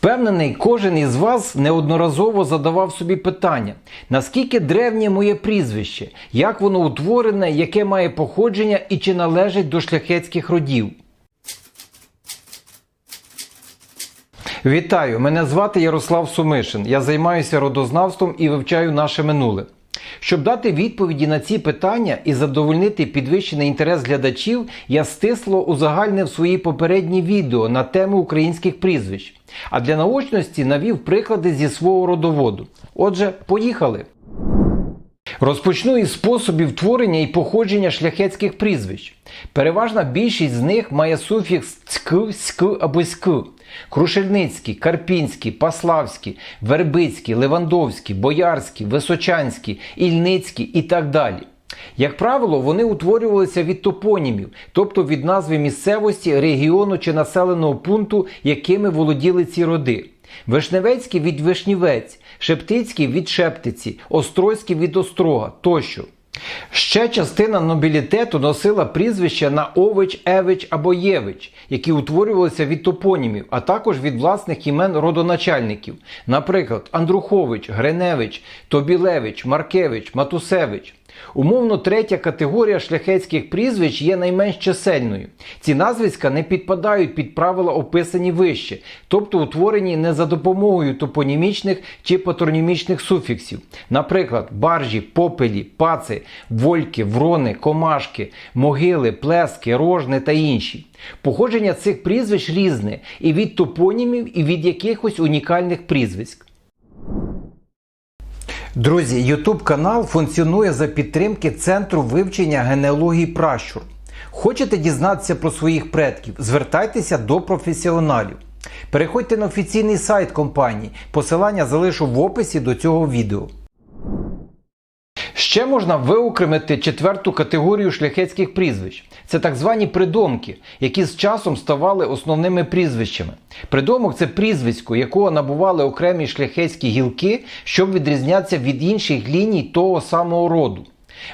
Впевнений, кожен із вас неодноразово задавав собі питання, наскільки древнє моє прізвище, як воно утворене, яке має походження і чи належить до шляхетських родів. Вітаю! Мене звати Ярослав Сумишин. Я займаюся родознавством і вивчаю наше минуле. Щоб дати відповіді на ці питання і задовольнити підвищений інтерес глядачів, я стисло узагальнив свої попередні відео на тему українських прізвищ. А для наочності навів приклади зі свого родоводу. Отже, поїхали! Розпочну із способів творення і походження шляхетських прізвищ. Переважна більшість з них має суфікс цк, ськ або ськ. Крушельницький, Карпінський, Паславський, Вербицький, Левандовський, Боярський, Височанський, Ільницький і так далі. Як правило, вони утворювалися від топонімів, тобто від назви місцевості, регіону чи населеного пункту, якими володіли ці роди. Вишневецький від Вишнівець, Шептицький від Шептиці, Острозький від Острога тощо. Ще частина нобілітету носила прізвища на Ович, Евич або Євич, які утворювалися від топонімів, а також від власних імен родоначальників, наприклад, Андрухович, Гриневич, Тобілевич, Маркевич, Матусевич. Умовно, третя категорія шляхетських прізвищ є найменш чисельною. Ці назвиська не підпадають під правила, описані вище, тобто утворені не за допомогою топонімічних чи патронімічних суфіксів. Наприклад, баржі, попелі, паци, вольки, врони, комашки, могили, плески, рожни та інші. Походження цих прізвищ різне і від топонімів, і від якихось унікальних прізвиськ. Друзі, YouTube канал функціонує за підтримки Центру вивчення генеалогії пращур. Хочете дізнатися про своїх предків? Звертайтеся до професіоналів. Переходьте на офіційний сайт компанії. Посилання залишу в описі до цього відео. Ще можна виокремити четверту категорію шляхетських прізвищ. Це так звані придомки, які з часом ставали основними прізвищами. Придомок це прізвисько, якого набували окремі шляхетські гілки, щоб відрізнятися від інших ліній того самого роду.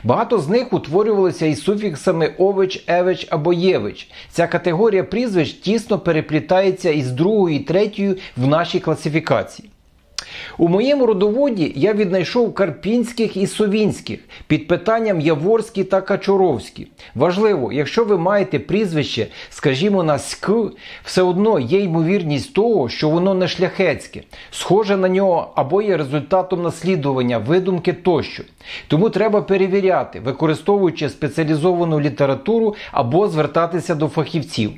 Багато з них утворювалися із суфіксами ович, евич або євич. Ця категорія прізвищ тісно переплітається із другою і третьою в нашій класифікації. У моєму родоводі я віднайшов карпінських і совінських під питанням Яворський та Качуровський. Важливо, якщо ви маєте прізвище, скажімо, на СК, все одно є ймовірність того, що воно не шляхетське, схоже на нього або є результатом наслідування, видумки тощо. Тому треба перевіряти, використовуючи спеціалізовану літературу або звертатися до фахівців.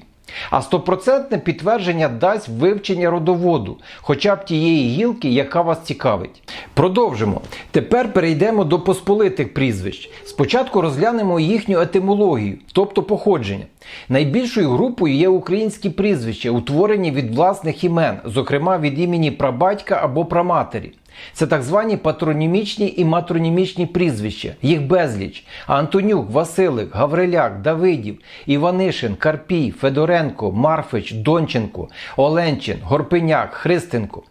А стопроцентне підтвердження дасть вивчення родоводу, хоча б тієї гілки, яка вас цікавить. Продовжимо. Тепер перейдемо до посполитих прізвищ. Спочатку розглянемо їхню етимологію, тобто походження. Найбільшою групою є українські прізвища, утворені від власних імен, зокрема від імені прабатька або праматері. Це так звані патронімічні і матронімічні прізвища, їх безліч. Антонюк, Василик, Гавриляк, Давидів, Іванишин, Карпій, Федоренко, Марфич, Донченко, Оленчин, Горпеняк, Христенко.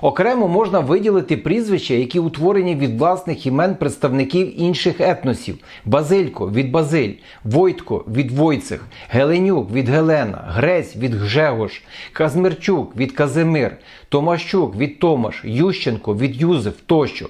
Окремо можна виділити прізвища, які утворені від власних імен представників інших етносів: Базилько від Базиль, Войтко від Войцех, Геленюк від Гелена, Грець від Гжегош, Казмирчук від Казимир, Томащук від Томаш, Ющенко від Юзеф тощо.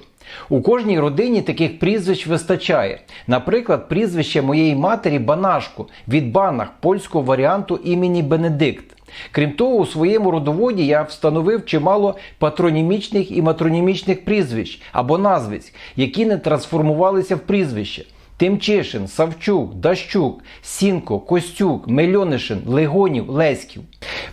У кожній родині таких прізвищ вистачає. Наприклад, прізвище моєї матері Банашко від Банах польського варіанту імені Бенедикт. Крім того, у своєму родоводі я встановив чимало патронімічних і матронімічних прізвищ або назвиць, які не трансформувалися в прізвище. Тимчишин, Савчук, Дащук, Сінко, Костюк, Мельонишин, Легонів, Леськів.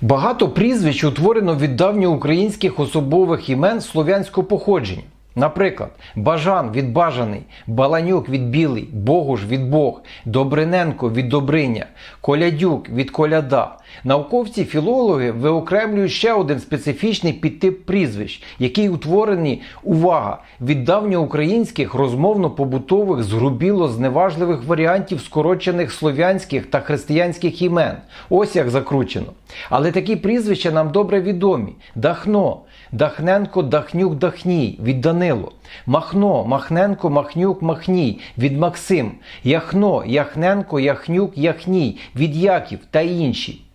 Багато прізвищ утворено від давньоукраїнських особових імен слов'янського походження. Наприклад, Бажан від Бажаний, Баланюк від Білий, Богуш від Бог, Добриненко від Добриня, Колядюк від Коляда. Науковці-філологи виокремлюють ще один специфічний підтип прізвищ, який утворений, увага, від давньоукраїнських розмовно-побутових згрубіло зневажливих варіантів скорочених слов'янських та християнських імен. Ось як закручено. Але такі прізвища нам добре відомі: Дахно, Дахненко, Дахнюк, Дахній від Данило, Махно, Махненко, Махнюк, Махній від Максим, Яхно, Яхненко, Яхнюк, Яхній від Яків та інші.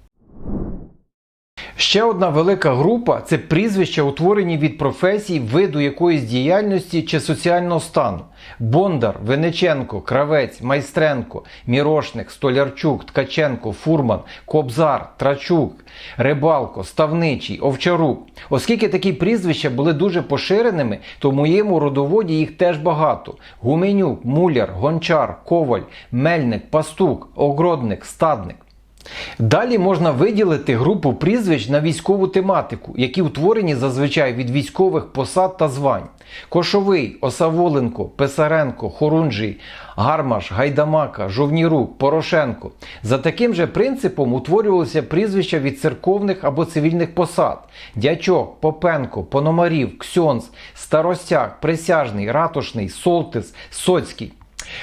Ще одна велика група це прізвища, утворені від професій, виду якоїсь діяльності чи соціального стану. Бондар, Венеченко, Кравець, Майстренко, Мірошник, Столярчук, Ткаченко, Фурман, Кобзар, Трачук, Рибалко, Ставничий, Овчарук. Оскільки такі прізвища були дуже поширеними, то в моєму родоводі їх теж багато: Гуменюк, Муляр, Гончар, Коваль, Мельник, Пастук, Огродник, Стадник. Далі можна виділити групу прізвищ на військову тематику, які утворені зазвичай від військових посад та звань. Кошовий, Осаволенко, Писаренко, Хорунжий, Гармаш, Гайдамака, Жовнірук, Порошенко. За таким же принципом утворювалися прізвища від церковних або цивільних посад: Дячок, Попенко, Пономарів, Ксьонз, Старостяк, Присяжний, Ратушний, Солтис, Соцький.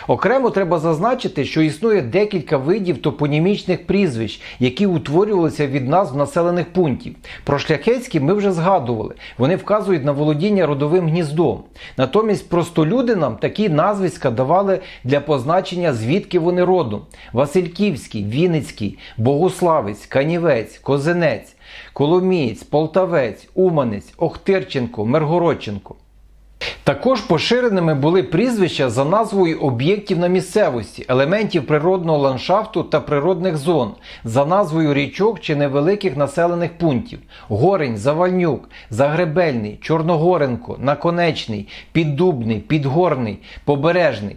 Окремо треба зазначити, що існує декілька видів топонімічних прізвищ, які утворювалися від назв населених пунктів. Про шляхетські ми вже згадували. Вони вказують на володіння родовим гніздом. Натомість простолюдинам такі назвиська давали для позначення, звідки вони родом: Васильківський, Вінницький, Богуславець, Канівець, Козинець, Коломієць, Полтавець, Уманець, Охтирченко, Миргородченко. Також поширеними були прізвища за назвою об'єктів на місцевості, елементів природного ландшафту та природних зон, за назвою річок чи невеликих населених пунктів: Горень, Завальнюк, Загребельний, Чорногоренко, Наконечний, Піддубний, Підгорний, Побережний.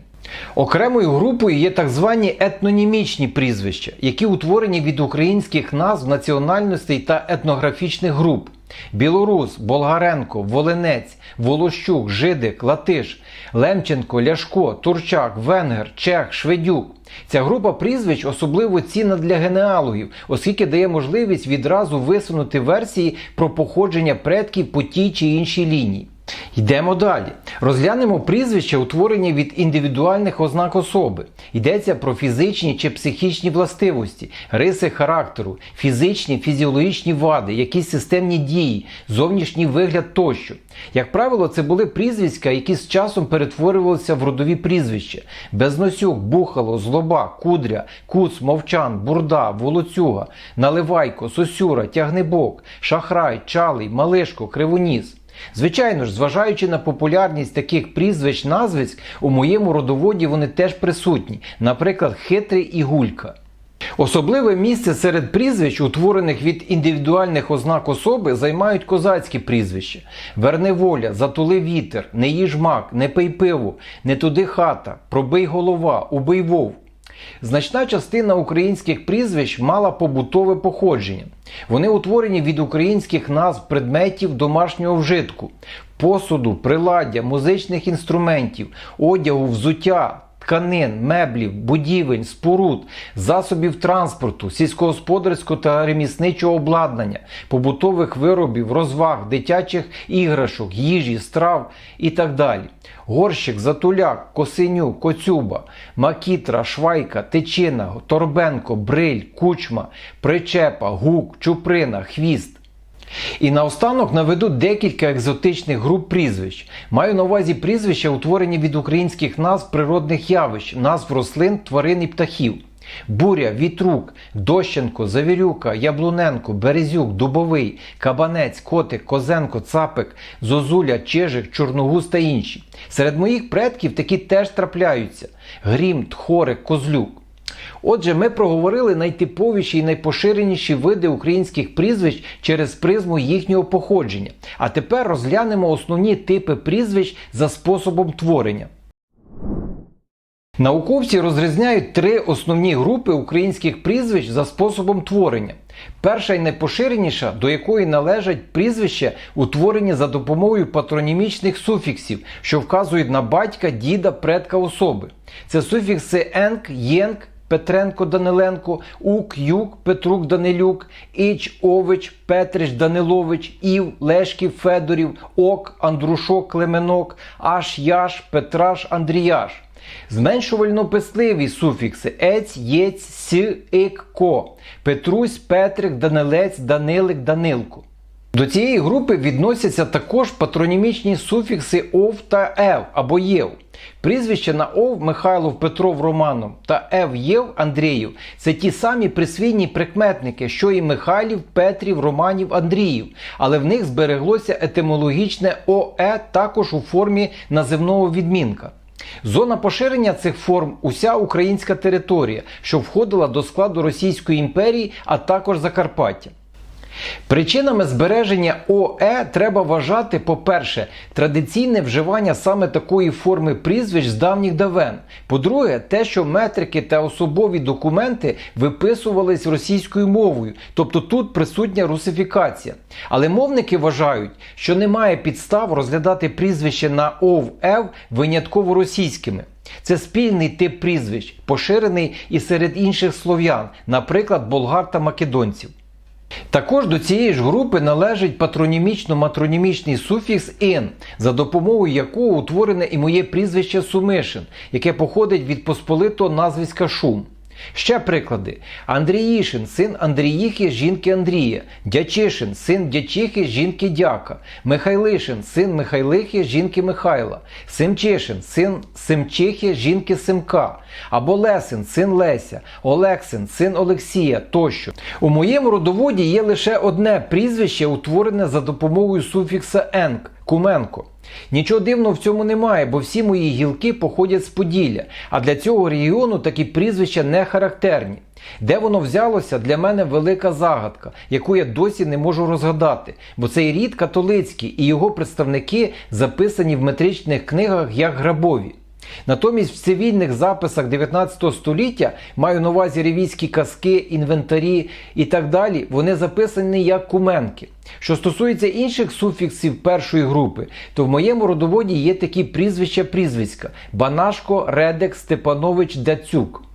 Окремою групою є так звані етнонімічні прізвища, які утворені від українських назв національностей та етнографічних груп. Білорус, Болгаренко, Волинець, Волощук, Жидик, Латиш, Лемченко, Ляшко, Турчак, Венгер, Чех, Шведюк. Ця група прізвищ особливо цінна для генеалогів, оскільки дає можливість відразу висунути версії про походження предків по тій чи іншій лінії. Йдемо далі. Розглянемо прізвища, утворені від індивідуальних ознак особи. Йдеться про фізичні чи психічні властивості, риси характеру, фізичні, фізіологічні вади, якісь системні дії, зовнішній вигляд тощо. Як правило, це були прізвиська, які з часом перетворювалися в родові прізвища: Безносюк, Бухало, Злоба, Кудря, Куц, Мовчан, Бурда, Волоцюга, Наливайко, Сосюра, Тягнебок, Шахрай, Чалий, Малишко, Кривоніс. Звичайно ж, зважаючи на популярність таких прізвищ назвиськ, у моєму родоводі вони теж присутні, наприклад, хитрий і гулька. Особливе місце серед прізвищ, утворених від індивідуальних ознак особи, займають козацькі прізвища: Верневоля, Затули вітер, Не їж мак, не пий пиво, не туди хата, пробий голова, убий вов. Значна частина українських прізвищ мала побутове походження. Вони утворені від українських назв предметів домашнього вжитку, посуду, приладдя, музичних інструментів, одягу, взуття, тканин, меблів, будівель, споруд, засобів транспорту, сільськогосподарського та ремісничого обладнання, побутових виробів, розваг, дитячих іграшок, їжі, страв і так далі. Горщик, затуляк, косиню, коцюба, макітра, швайка, тичина, торбенко, бриль, кучма, причепа, гук, чуприна, хвіст. І наостанок наведу декілька екзотичних груп прізвищ. Маю на увазі прізвища, утворені від українських назв природних явищ, назв рослин, тварин і птахів. Буря, вітрук, дощенко, завірюка, яблуненко, березюк, дубовий, кабанець, котик, козенко, цапик, зозуля, чижик, чорногуз та інші. Серед моїх предків такі теж трапляються: грім, тхорик, козлюк. Отже, ми проговорили найтиповіші і найпоширеніші види українських прізвищ через призму їхнього походження. А тепер розглянемо основні типи прізвищ за способом творення. Науковці розрізняють три основні групи українських прізвищ за способом творення. Перша і найпоширеніша, до якої належать прізвища, утворені за допомогою патронімічних суфіксів, що вказують на батька, діда, предка особи. Це суфікси енк, єнк, Петренко Даниленко, Ук, Юк, Петрук Данилюк, Іч, Ович, Петрич Данилович, Ів, Лешків, Федорів, Ок, Андрушок, Клеменок, Аш, Яш, Петраш, Андріяш. Зменшувально писливі суфікси ець, єць, с, ик, ко. Петрусь, Петрик, Данилець, Данилик, Данилко. До цієї групи відносяться також патронімічні суфікси ов та ев або єв. Прізвища на ов Михайлов Петров Романом та ев Єв Андріїв це ті самі присвійні прикметники, що і Михайлів, Петрів, Романів, Андріїв, але в них збереглося етимологічне ОЕ також у формі називного відмінка. Зона поширення цих форм уся українська територія, що входила до складу Російської імперії, а також Закарпаття. Причинами збереження ОЕ треба вважати, по-перше, традиційне вживання саме такої форми прізвищ з давніх давен. По-друге, те, що метрики та особові документи виписувались російською мовою, тобто тут присутня русифікація. Але мовники вважають, що немає підстав розглядати прізвище на ОВ ЕВ винятково російськими. Це спільний тип прізвищ, поширений і серед інших слов'ян, наприклад, болгар та македонців. Також до цієї ж групи належить патронімічно-матронімічний суфікс «ин», за допомогою якого утворене і моє прізвище Сумишин, яке походить від посполитого назвиська Шум. Ще приклади: Андріїшин, син Андріїхи, жінки Андрія, Дячишин, син Дячихи, жінки Дяка, Михайлишин, син Михайлихи, жінки Михайла, Семчишин, син Семчихи, жінки Семка, або Лесин, син Леся, Олексин, син Олексія тощо. У моєму родоводі є лише одне прізвище, утворене за допомогою суфікса «енк» Куменко. Нічого дивного в цьому немає, бо всі мої гілки походять з Поділля, а для цього регіону такі прізвища не характерні. Де воно взялося, для мене велика загадка, яку я досі не можу розгадати, бо цей рід католицький і його представники записані в метричних книгах як грабові. Натомість в цивільних записах 19 століття маю на увазі ревійські казки, інвентарі і так далі. Вони записані як куменки. Що стосується інших суфіксів першої групи, то в моєму родоводі є такі прізвища прізвиська: Банашко, Редек, Степанович, Дацюк.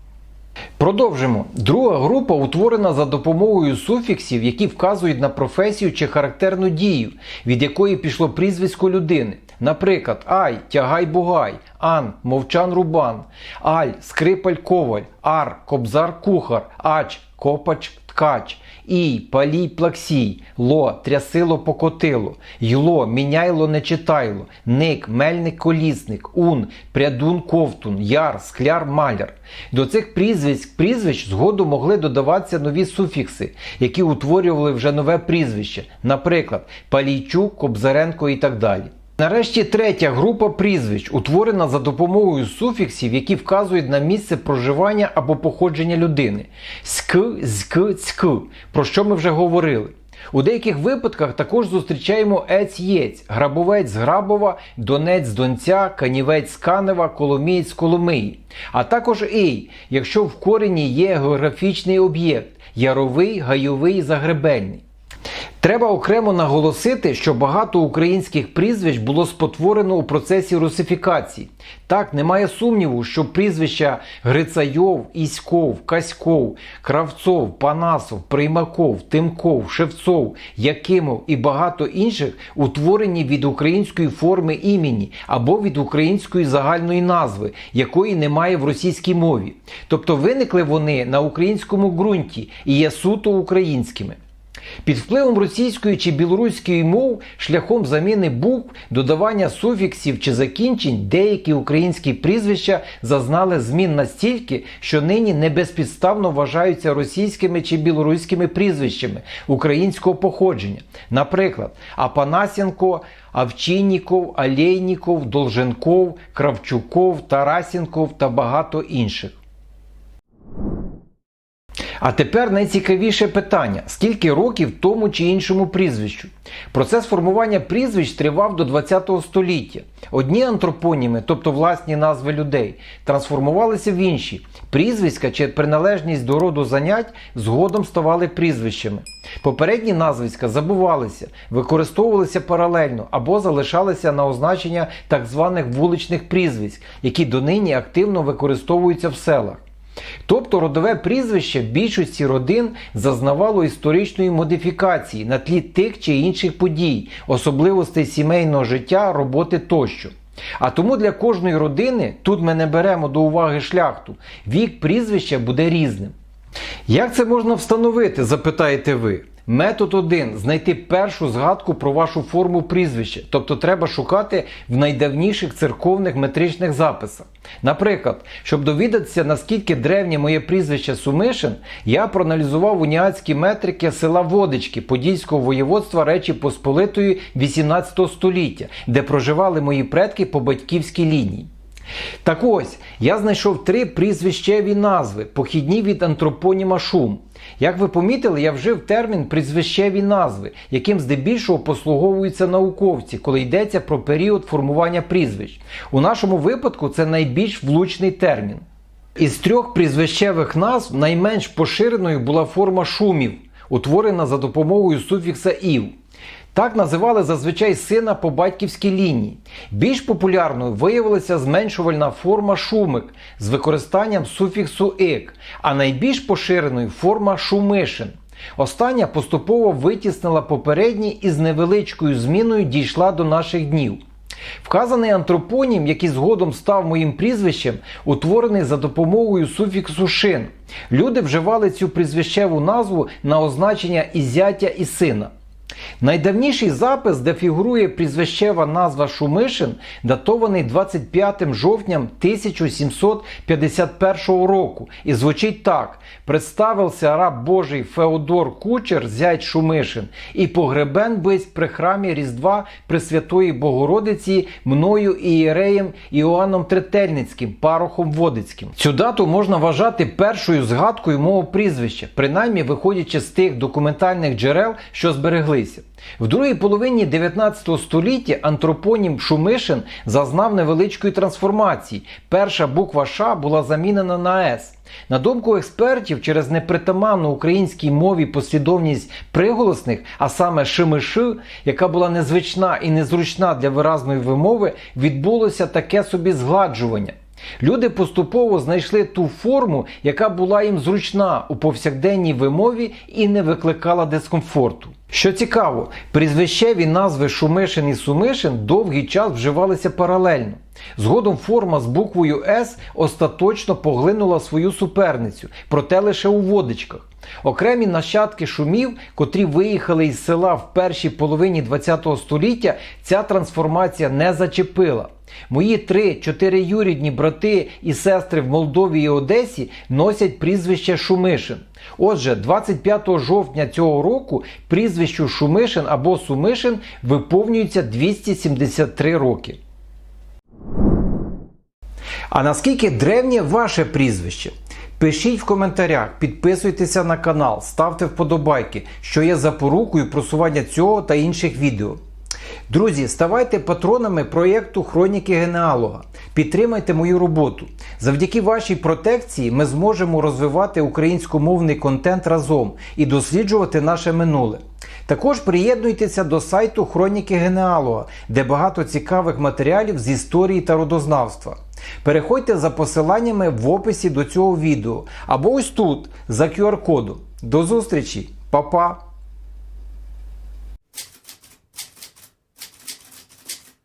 Продовжимо. Друга група утворена за допомогою суфіксів, які вказують на професію чи характерну дію, від якої пішло прізвисько людини. Наприклад, Ай, тягай бугай, Ан, мовчан рубан, Аль, скрипаль коваль, Ар, кобзар кухар, Ач, копач ткач, Ій, палій плаксій, Ло, трясило покотило, Йло, міняйло не читайло, Ник, мельник колісник, Ун, прядун ковтун, Яр, скляр маляр. До цих прізвищ, прізвищ згодом могли додаватися нові суфікси, які утворювали вже нове прізвище, наприклад, Палійчук, Кобзаренко і так далі. Нарешті третя група прізвищ, утворена за допомогою суфіксів, які вказують на місце проживання або походження людини. Ск, зк, цк, про що ми вже говорили. У деяких випадках також зустрічаємо ець-єць, грабовець з Грабова, донець з Донця, канівець з Канева, коломієць з Коломиї. А також ей, якщо в корені є географічний об'єкт яровий, гайовий, загребельний. Треба окремо наголосити, що багато українських прізвищ було спотворено у процесі русифікації. Так, немає сумніву, що прізвища Грицайов, Іськов, Каськов, Кравцов, Панасов, Приймаков, Тимков, Шевцов, Якимов і багато інших утворені від української форми імені або від української загальної назви, якої немає в російській мові. Тобто виникли вони на українському ґрунті і є суто українськими. Під впливом російської чи білоруської мов шляхом заміни букв, додавання суфіксів чи закінчень деякі українські прізвища зазнали змін настільки, що нині не безпідставно вважаються російськими чи білоруськими прізвищами українського походження. Наприклад, Апанасенко, Авчинніков, Алейніков, Долженков, Кравчуков, Тарасенков та багато інших. А тепер найцікавіше питання: скільки років тому чи іншому прізвищу? Процес формування прізвищ тривав до ХХ століття. Одні антропоніми, тобто власні назви людей, трансформувалися в інші. Прізвиська чи приналежність до роду занять згодом ставали прізвищами. Попередні назвиська забувалися, використовувалися паралельно або залишалися на означення так званих вуличних прізвиськ, які донині активно використовуються в селах. Тобто родове прізвище в більшості родин зазнавало історичної модифікації на тлі тих чи інших подій, особливостей сімейного життя, роботи тощо. А тому для кожної родини, тут ми не беремо до уваги шляхту, вік прізвища буде різним. Як це можна встановити, запитаєте ви? Метод 1. Знайти першу згадку про вашу форму прізвища. Тобто треба шукати в найдавніших церковних метричних записах. Наприклад, щоб довідатися, наскільки древнє моє прізвище Сумишин, я проаналізував уніатські метрики села Водички Подільського воєводства Речі Посполитої 18 століття, де проживали мої предки по батьківській лінії. Так ось, я знайшов три прізвищеві назви, похідні від антропоніма шум. Як ви помітили, я вжив термін прізвищеві назви, яким здебільшого послуговуються науковці, коли йдеться про період формування прізвищ. У нашому випадку це найбільш влучний термін. Із трьох прізвищевих назв найменш поширеною була форма шумів, утворена за допомогою суфікса ів. Так називали зазвичай сина по батьківській лінії. Більш популярною виявилася зменшувальна форма шумик з використанням суфіксу ик, а найбільш поширеною форма шумишин. Остання поступово витіснила попередні і з невеличкою зміною дійшла до наших днів. Вказаний антропонім, який згодом став моїм прізвищем, утворений за допомогою суфіксу шин. Люди вживали цю прізвищеву назву на означення і зятя і сина. Найдавніший запис, де фігурує прізвищева назва Шумишин, датований 25 жовтня 1751 року, і звучить так: представився раб Божий Феодор Кучер, зять Шумишин, і погребен бись при храмі Різдва Пресвятої Богородиці мною ієреєм Іоанном Третельницьким, парохом Водицьким. Цю дату можна вважати першою згадкою мого прізвища, принаймні виходячи з тих документальних джерел, що збереглися. В другій половині 19 століття антропонім Шумишин зазнав невеличкої трансформації. Перша буква Ш була замінена на С. На думку експертів, через непритаманну українській мові послідовність приголосних, а саме шимиши, яка була незвична і незручна для виразної вимови, відбулося таке собі згладжування. Люди поступово знайшли ту форму, яка була їм зручна у повсякденній вимові і не викликала дискомфорту. Що цікаво, прізвищеві назви Шумишин і Сумишин довгий час вживалися паралельно. Згодом форма з буквою С остаточно поглинула свою суперницю, проте лише у водичках. Окремі нащадки шумів, котрі виїхали із села в першій половині ХХ століття, ця трансформація не зачепила. Мої три чотириюрідні брати і сестри в Молдові і Одесі носять прізвище Шумишин. Отже, 25 жовтня цього року прізвищу Шумишин або Сумишин виповнюється 273 роки. А наскільки древнє ваше прізвище? Пишіть в коментарях, підписуйтеся на канал, ставте вподобайки, що є запорукою просування цього та інших відео. Друзі, ставайте патронами проєкту Хроніки Генеалога. Підтримайте мою роботу. Завдяки вашій протекції ми зможемо розвивати українськомовний контент разом і досліджувати наше минуле. Також приєднуйтеся до сайту Хроніки Генеалога, де багато цікавих матеріалів з історії та родознавства. Переходьте за посиланнями в описі до цього відео або ось тут за QR-кодом. До зустрічі, Па-па!